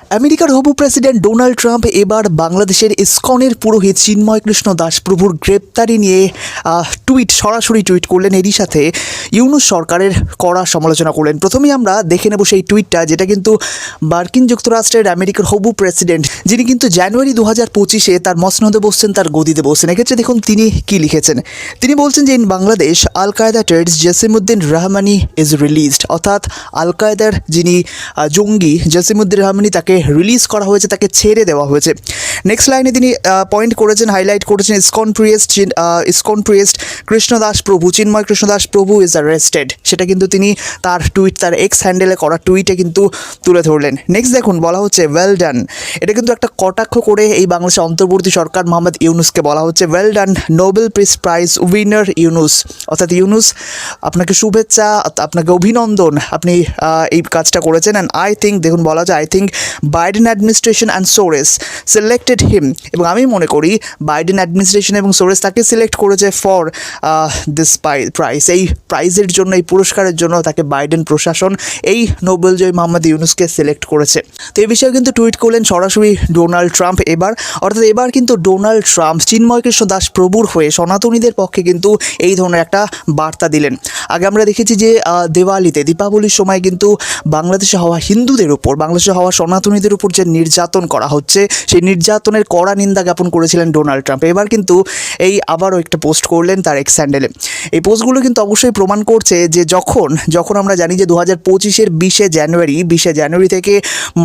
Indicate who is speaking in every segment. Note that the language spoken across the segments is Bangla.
Speaker 1: আমেরিকার হবু প্রেসিডেন্ট ডোনাল্ড ট্রাম্প এবার বাংলাদেশের ইসকনের পুরোহিত চিন্ময় কৃষ্ণ দাস প্রভুর গ্রেপ্তারি নিয়ে টুইট, সরাসরি টুইট করলেন। এরই সাথে ইউনুস সরকারের কড়া সমালোচনা করলেন। প্রথমেই আমরা দেখে নেব সেই টুইটটা, যেটা কিন্তু মার্কিন যুক্তরাষ্ট্রের আমেরিকার হবু প্রেসিডেন্ট, যিনি কিন্তু জানুয়ারি দু হাজার পঁচিশে তার মসনদে বসছেন, তার গদিতে বসছেন। এক্ষেত্রে দেখুন তিনি কি লিখেছেন। তিনি বলছেন যে, ইন বাংলাদেশ আল কায়দা টেডস জসিমুদ্দিন রহমানি ইজ রিলিজড। অর্থাৎ আল কায়দার যিনি জঙ্গি জসিমুদ্দিন রহমানি, তাকে রিলিজ করা হয়েছে, তাকে ছেড়ে দেওয়া হয়েছে। নেক্সট লাইনে তিনি পয়েন্ট করেছেন হাইলাইট করেছেন, ISKCON priest ISKCON priest Krishnadas Prabhu, Chinmoy Krishnadas প্রভু ইজ অ্যারেস্টেড সেটা কিন্তু তিনি তার টুইট তার এক্স হ্যান্ডেলে করা টুইটে কিন্তু তুলে ধরলেন। নেক্সট দেখুন, বলা হচ্ছে ওয়েল ডান এটা কিন্তু একটা কটাক্ষ করে এই বাংলাদেশের অন্তর্বর্তী সরকার মোহাম্মদ ইউনুসকে বলা হচ্ছে well done Nobel peace prize winner Yunus. অর্থাৎ ইউনুস, আপনাকে শুভেচ্ছা, আপনাকে অভিনন্দন, আপনি এই কাজটা করেছেন। অ্যান্ড আই থিঙ্ক দেখুন, বলা যায় I think Biden administration and Soros selected him এবং আমি মনে করি বাইডেন অ্যাডমিনিস্ট্রেশন এবং সোরেস তাকে সিলেক্ট করেছে ফর দিস প্রাইজ এই প্রাইজের জন্য, এই পুরস্কারের জন্য তাকে বাইডেন প্রশাসন, এই নোবেল জয় মোহাম্মদ ইউনুসকে সিলেক্ট করেছে। তো এই বিষয়ে কিন্তু টুইট করলেন সরাসরি ডোনাল্ড ট্রাম্প এবার। অর্থাৎ এবার কিন্তু ডোনাল্ড ট্রাম্প চিন্ময় কৃষ্ণ দাস প্রভুর হয়ে সনাতনীদের পক্ষে কিন্তু এই ধরনের একটা বার্তা দিলেন। আগে আমরা দেখেছি যে দেওয়ালিতে, দীপাবলির সময় কিন্তু বাংলাদেশে হওয়া হিন্দুদের উপর, বাংলাদেশে হওয়া সনাতনীদের উপর যে নির্যাতন করা হচ্ছে, সেই নির্যাতনের কড়া নিন্দা জ্ঞাপন করেছিলেন ডোনাল্ড ট্রাম্প। এবার কিন্তু এই আবারও একটা পোস্ট করলেন তার এক্স স্যান্ডেলে এই পোস্টগুলো কিন্তু অবশ্যই প্রমাণ করছে যে যখন যখন আমরা জানি যে দু হাজার পঁচিশের বিশে জানুয়ারি বিশে জানুয়ারি থেকে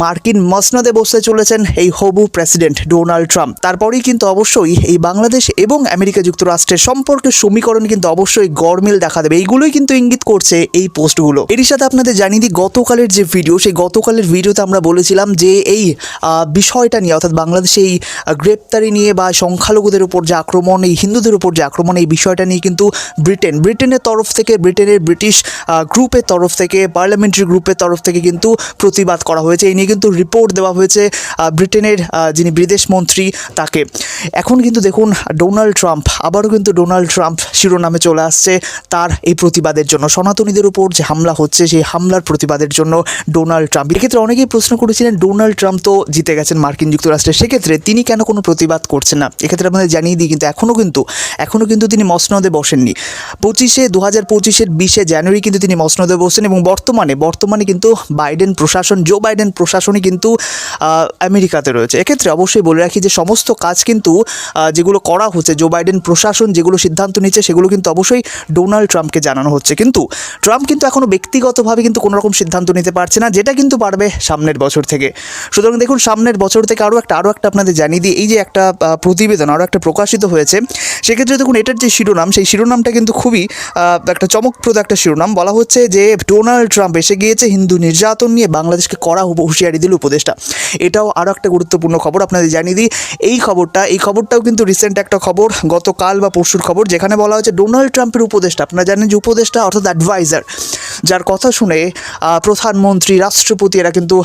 Speaker 1: মার্কিন মসনদে বসতে চলেছেন এই হবু প্রেসিডেন্ট ডোনাল্ড ট্রাম্প। তারপরেই কিন্তু অবশ্যই এই বাংলাদেশ এবং আমেরিকা যুক্তরাষ্ট্রের সম্পর্কের সমীকরণ কিন্তু অবশ্যই গরমিল দেখা দেবে। এইগুলোই কিন্তু ইঙ্গিত করছে এই পোস্টগুলো। এরই সাথে আপনাদের জানিয়ে দিই, গতকালের যে ভিডিও, সেই গতকালের ভিডিওতে আমরা বলেছিলাম যে এই বিষয়টা নিয়ে, অর্থাৎ বাংলাদেশে এই গ্রেপ্তারি নিয়ে বা সংখ্যালঘুদের উপর যে আক্রমণ, এই হিন্দুদের উপর যে আক্রমণ, এই বিষয়টা নিয়ে কিন্তু ব্রিটেন, ব্রিটেনের তরফ থেকে, ব্রিটেনের ব্রিটিশ গ্রুপের তরফ থেকে, পার্লামেন্টারি গ্রুপের তরফ থেকে কিন্তু প্রতিবাদ করা হয়েছে। এই নিয়ে কিন্তু রিপোর্ট দেওয়া হয়েছে ব্রিটেনের যিনি বিদেশ মন্ত্রী তাকে। এখন কিন্তু দেখুন, ডোনাল্ড ট্রাম্প, আবারও কিন্তু ডোনাল্ড ট্রাম্প শিরোনামে চলে আসছে তার এই প্রতিবাদের জন্য। সনাতনীদের উপর যে হামলা হচ্ছে, সেই হামলার প্রতিবাদের জন্য ডোনাল্ড ট্রাম্প। এক্ষেত্রে অনেকেই প্রশ্ন করেছিলেন ডোনাল্ড ট্রাম্প তো জিতে গেছেন মার্কিন যুক্তরাষ্ট্রে সেক্ষেত্রে তিনি কেন কোনো প্রতিবাদ করছেন না? এক্ষেত্রে আপনাদের জানিয়ে দিই কিন্তু এখনও কিন্তু এখনও কিন্তু তিনি মসনদে বসেননি। পঁচিশে দু হাজার পঁচিশের বিশে জানুয়ারি কিন্তু তিনি মসনদে বসেন এবং বর্তমানে বর্তমানে কিন্তু বাইডেন প্রশাসন, জো বাইডেন প্রশাসনই কিন্তু আমেরিকাতে রয়েছে। এক্ষেত্রে অবশ্যই বলে রাখি যে সমস্ত কাজ কিন্তু যেগুলো করা হচ্ছে, জো বাইডেন প্রশাসন যেগুলো সিদ্ধান্ত নিচ্ছে, সেগুলো কিন্তু অবশ্যই ডোনাল্ড ট্রাম্পকে জানানো হচ্ছে। কিন্তু ট্রাম্প কিন্তু এখনও ব্যক্তিগতভাবে কিন্তু কোনো রকম সিদ্ধান্ত নিতে পারছে না, যেটা কিন্তু পারবে সামনের বছর থেকে। সুতরাং দেখুন, সামনের বছর থেকে আরও একটা আরও একটা আপনাদের জানিয়ে দিই। এই যে একটা প্রতিবেদন আরও একটা প্রকাশিত হয়েছে, সেক্ষেত্রে দেখুন, এটার যে শিরোনাম, সেই শিরোনামটা কিন্তু খুবই একটা চমকপ্রদ একটা শিরোনাম। বলা হচ্ছে যে, ডোনাল্ড ট্রাম্প এসে গিয়েছে হিন্দু নির্যাতন নিয়ে বাংলাদেশকে কড়া হুঁশিয়ারি দিল উপদেষ্টা। এটাও আরও একটা গুরুত্বপূর্ণ খবর আপনাদের জানিয়ে দিই। এই খবরটা, এই খবরটাও কিন্তু রিসেন্ট একটা খবর, গতকাল বা পরশুর খবর, যেখানে বলা হয়েছে, ডোনাল্ড ট্রাম্পের উপদেষ্টা, আপনারা জানেন যে উপদেষ্টা অর্থাৎ অ্যাডভাইজার যার কথা শুনে প্রধানমন্ত্রী, রাষ্ট্রপতি এরা কিন্তু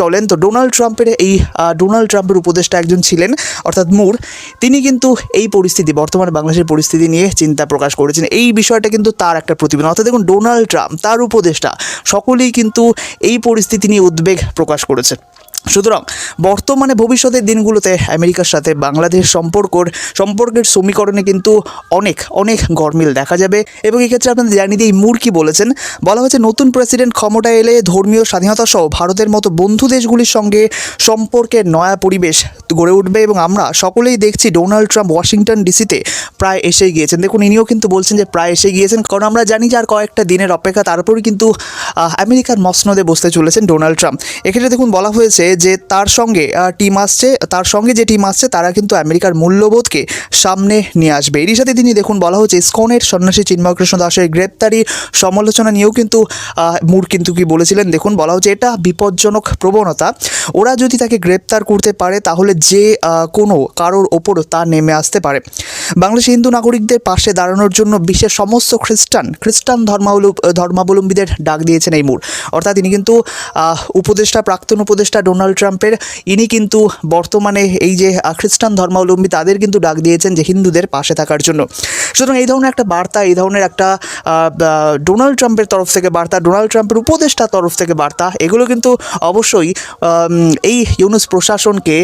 Speaker 1: চলেন। তো ডোনাল্ড ট্রাম্পের এই ডোনাল্ড ট্রাম্পের উপদেষ্টা একজন ছিলেন, অর্থাৎ মুর, তিনি কিন্তু এই পরিস্থিতি, বর্তমানে বাংলাদেশের পরিস্থিতি নিয়ে চিন্তা প্রকাশ করেছেন। এই বিষয়টা কিন্তু তার একটা প্রতিবেদন। অর্থাৎ দেখুন, ডোনাল্ড ট্রাম্প, তার উপদেষ্টা, সকলেই কিন্তু এই পরিস্থিতি নিয়ে উদ্বেগ প্রকাশ করেছে। সুতরাং বর্তমানে ভবিষ্যতের দিনগুলোতে আমেরিকার সাথে বাংলাদেশ সম্পর্কর, সম্পর্কের সমীকরণে কিন্তু অনেক অনেক গরমিল দেখা যাবে এবং এক্ষেত্রে আপনাদের জানিয়ে দিয়ে এই মুর কি বলেছেন, বলা হয়েছে নতুন প্রেসিডেন্ট ক্ষমতায় এলে ধর্মীয় স্বাধীনতা সহ ভারতের মতো বন্ধু দেশগুলির সঙ্গে সম্পর্কের নয়া পরিবেশ গড়ে উঠবে এবং আমরা সকলেই দেখছি ডোনাল্ড ট্রাম্প ওয়াশিংটন ডিসিতে প্রায় এসে গিয়েছেন। দেখুন, ইনিও কিন্তু বলছেন যে প্রায় এসে গিয়েছেন কারণ আমরা জানি যে আর কয়েকটা দিনের অপেক্ষা, তারপরই কিন্তু আমেরিকার মসনদে বসতে চলেছেন ডোনাল্ড ট্রাম্প। এক্ষেত্রে দেখুন, বলা হয়েছে যে তার সঙ্গে টিম আসছে, তার সঙ্গে যে টিম আসছে, তারা কিন্তু আমেরিকার মূল্যবোধকে সামনে নিয়ে আসবে। এরই সাথে তিনি দেখুন, বলা হচ্ছে ইসকনের সন্ন্যাসী চিন্ময় কৃষ্ণ দাসের গ্রেপ্তারি সমালোচনা নিয়েও কিন্তু মুর কিন্তু কি বলেছিলেন। দেখুন, বলা হচ্ছে এটা বিপজ্জনক প্রবণতা। ওরা যদি তাকে গ্রেপ্তার করতে পারে, তাহলে যে কোনো কারোর ওপর তা নেমে আসতে পারে। বাংলাদেশে হিন্দু নাগরিকদের পাশে দাঁড়ানোর জন্য বিশ্বের সমস্ত খ্রিস্টান খ্রিস্টান ধর্মাবলম্ব ধর্মাবলম্বীদের ডাক দিয়েছেন এই মুর অর্থাৎ ইনি কিন্তু উপদেষ্টা, প্রাক্তন উপদেষ্টা ডোনাল্ড ট্রাম্পের, ইনি কিন্তু বর্তমানে এই যে খ্রিস্টান ধর্মাবলম্বী, তাদের কিন্তু ডাক দিয়েছেন যে হিন্দুদের পাশে থাকার জন্য। সুতরাং এই ধরনের একটা বার্তা, এই ধরনের একটা ডোনাল্ড ট্রাম্পের তরফ থেকে বার্তা, ডোনাল্ড ট্রাম্পের উপদেষ্টার তরফ থেকে বার্তা, এগুলো কিন্তু অবশ্যই এই ইউনুস প্রশাসনকে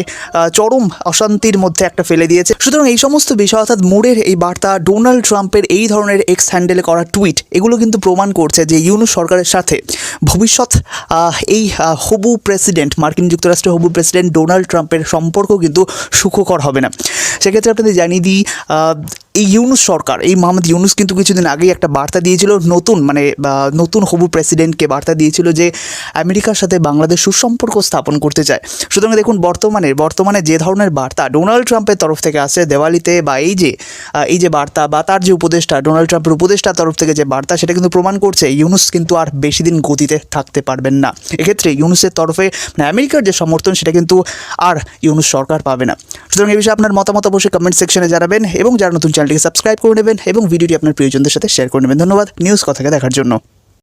Speaker 1: চরম অশান্তির মধ্যে একটা ফেলে দিয়েছে। সুতরাং এই সমস্ত বিষয়, অর্থাৎ মোড়ের এই বার্তা ডোনাল্ড ট্রাম্পের এই ধরনের এক্স হ্যান্ডেলে করা টুইট, এগুলো কিন্তু প্রমাণ করছে যে ইউনো সরকারের সাথে ভবিষ্যৎ এই হবু প্রেসিডেন্ট, মার্কিন যুক্তরাষ্ট্রের হবু প্রেসিডেন্ট ডোনাল্ড ট্রাম্পের সম্পর্ক কিন্তু সুখকর হবে না। সেক্ষেত্রে আপনাদের জানিয়ে দিই এই ইউনুস সরকার, এই মোহাম্মদ ইউনুস কিন্তু কিছুদিন আগেই একটা বার্তা দিয়েছিল, নতুন মানে নতুন হবু প্রেসিডেন্টকে বার্তা দিয়েছিল যে আমেরিকার সাথে বাংলাদেশ সুসম্পর্ক স্থাপন করতে চায়। সুতরাং দেখুন, বর্তমানে বর্তমানে যে ধরনের বার্তা ডোনাল্ড ট্রাম্পের তরফ থেকে আসে দেওয়ালিতে বা এই যে এই যে বার্তা বা তার যে উপদেষ্টা, ডোনাল্ড ট্রাম্পের উপদেষ্টার তরফ থেকে যে বার্তা, সেটা কিন্তু প্রমাণ করছে ইউনুস কিন্তু আর বেশি দিন গতিতে থাকতে পারবেন না। এক্ষেত্রে ইউনুসের তরফে মানে আমেরিকার যে সমর্থন, সেটা কিন্তু আর ইউনুস সরকার পাবে না। সুতরাং এই বিষয়ে আপনার মতামত অবশ্যই কমেন্ট সেকশনে জানাবেন এবং যারা নতুন চ্যানেলটিকে সাবস্ক্রাইব করে নেবেন এবং ভিডিওটি আপনার প্রিয়জনদের সাথে শেয়ার করে নেবেন। ধন্যবাদ। নিউজ কথাকে দেখার জন্য।